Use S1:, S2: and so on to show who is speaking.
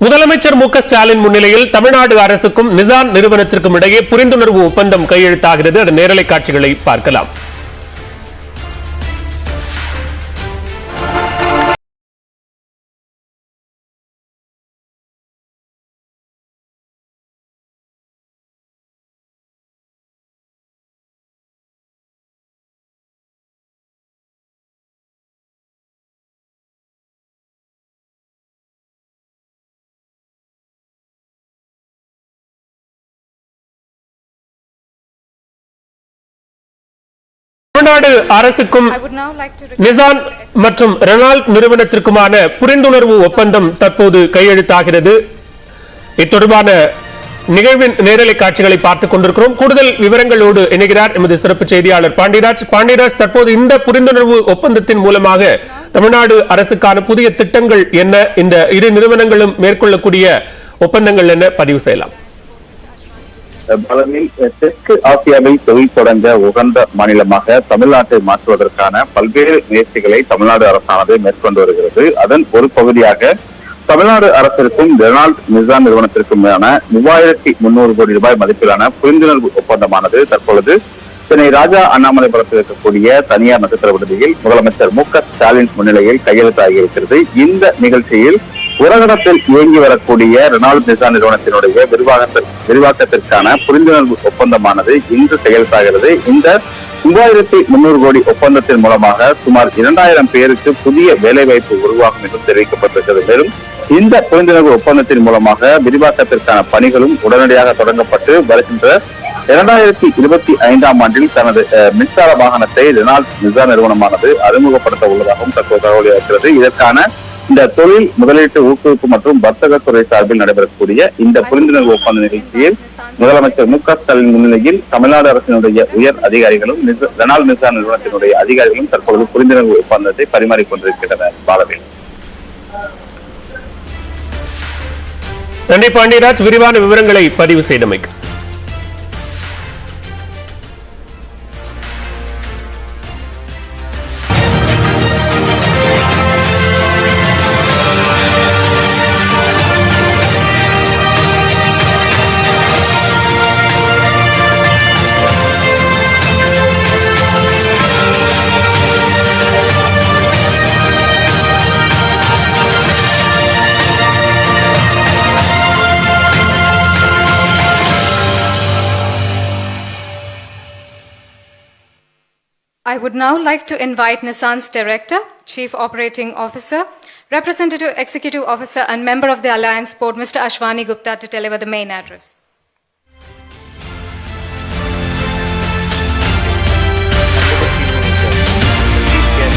S1: முதலமைச்சர் மு க ஸ்டாலின் முன்னிலையில் தமிழ்நாடு அரசுக்கும் நிசான் நிறுவனத்திற்கும் இடையே புரிந்துணர்வு ஒப்பந்தம் கையெழுத்தாகிறது. அதன் நேரலை காட்சிகளை பார்க்கலாம். தமிழ்நாடு அரசுக்கும் நிசான். மற்றும் ரெனால்ட் நிறுவனத்திற்குமான புரிந்துணர்வு ஒப்பந்தம் தற்போது கையெழுத்தாகிறது. இத்தொடர்பான நிகழ்வின் நேரலை காட்சிகளை பார்த்துக் கொண்டிருக்கிறோம். கூடுதல் விவரங்களோடு இணைகிறார் எமது சிறப்பு செய்தியாளர் பாண்டியராஜ். பாண்டியராஜ் தற்போது இந்த புரிந்துணர்வு ஒப்பந்தத்தின் மூலமாக தமிழ்நாடு அரசுக்கான புதிய திட்டங்கள் என்ன? இந்த இரு நிறுவனங்களும் மேற்கொள்ளக்கூடிய ஒப்பந்தங்கள் என்ன? பதிவு செய்யலாம்.
S2: பலனில் தெற்கு ஆசியாவில் தொழில் தொடங்க உகந்த மாநிலமாக தமிழ்நாட்டை மாற்றுவதற்கான பல்வேறு முயற்சிகளை தமிழ்நாடு அரசானது மேற்கொண்டு வருகிறது. அதன் ஒரு பகுதியாக தமிழ்நாடு அரசிற்கும் ரெனால்ட் நிசான் நிறுவனத்திற்குமான மூவாயிரத்தி முன்னூறு கோடி ரூபாய் மதிப்பிலான புரிந்துணர்வு ஒப்பந்தமானது தற்பொழுது சென்னை ராஜா அண்ணாமலைபுரத்தில் இருக்கக்கூடிய தனியார் நட்சத்திர விடுதியில் முதலமைச்சர் மு க ஸ்டாலின் முன்னிலையில் கையெழுத்தாகி இருக்கிறது. இந்த நிகழ்ச்சியில் உரகடத்தில் இயங்கி வரக்கூடிய ரெனால்ட் நிசான் நிறுவனத்தினுடைய விரிவாகத்திற்கு விரிவாக்கத்திற்கான புரிந்துணர்வு ஒப்பந்தமானது இன்று செயல்பாகிறது இந்த மூவாயிரத்தி முன்னூறு கோடி ஒப்பந்தத்தின் மூலமாக சுமார் இரண்டாயிரம் பேருக்கு புதிய வேலைவாய்ப்பு உருவாகும் என்றும் தெரிவிக்கப்பட்டிருக்கிறது. மேலும் இந்த புரிந்துணர்வு ஒப்பந்தத்தின் மூலமாக விரிவாக்கத்திற்கான பணிகளும் உடனடியாக தொடங்கப்பட்டு வருகின்ற இரண்டாயிரத்தி இருபத்தி ஐந்தாம் ஆண்டில் தனது மின்சார வாகனத்தை ரெனால்ட் நிசான் நிறுவனமானது அறிமுகப்படுத்த உள்ளதாகவும் தற்போது தகவல் இருக்கிறது இதற்கான இந்த தொழில் முதலீட்டு ஊக்குவிப்பு மற்றும் வர்த்தக துறை சார்பில் நடைபெறக்கூடிய இந்த புரிந்துணர்வு ஒப்பந்த நிகழ்ச்சியில் முதலமைச்சர் மு க ஸ்டாலின் முன்னிலையில் தமிழ்நாடு அரசினுடைய உயர் அதிகாரிகளும் நிச- ரெனால்ட் நிறுவனத்தினுடைய அதிகாரிகளும் தற்பொழுது புரிந்துணர்வு ஒப்பந்தத்தை பரிமாறிக்கொண்டிருக்கின்றனர். பாலவேல்.
S1: நன்றி பாண்டியராஜ். விரிவான விவரங்களை பதிவு செய்தமைக்கு.
S3: I would now like to invite Nissan's Director, Chief Operating Officer, Representative Executive Officer and Member of the Alliance Board, Mr. Ashwani Gupta to deliver the main address.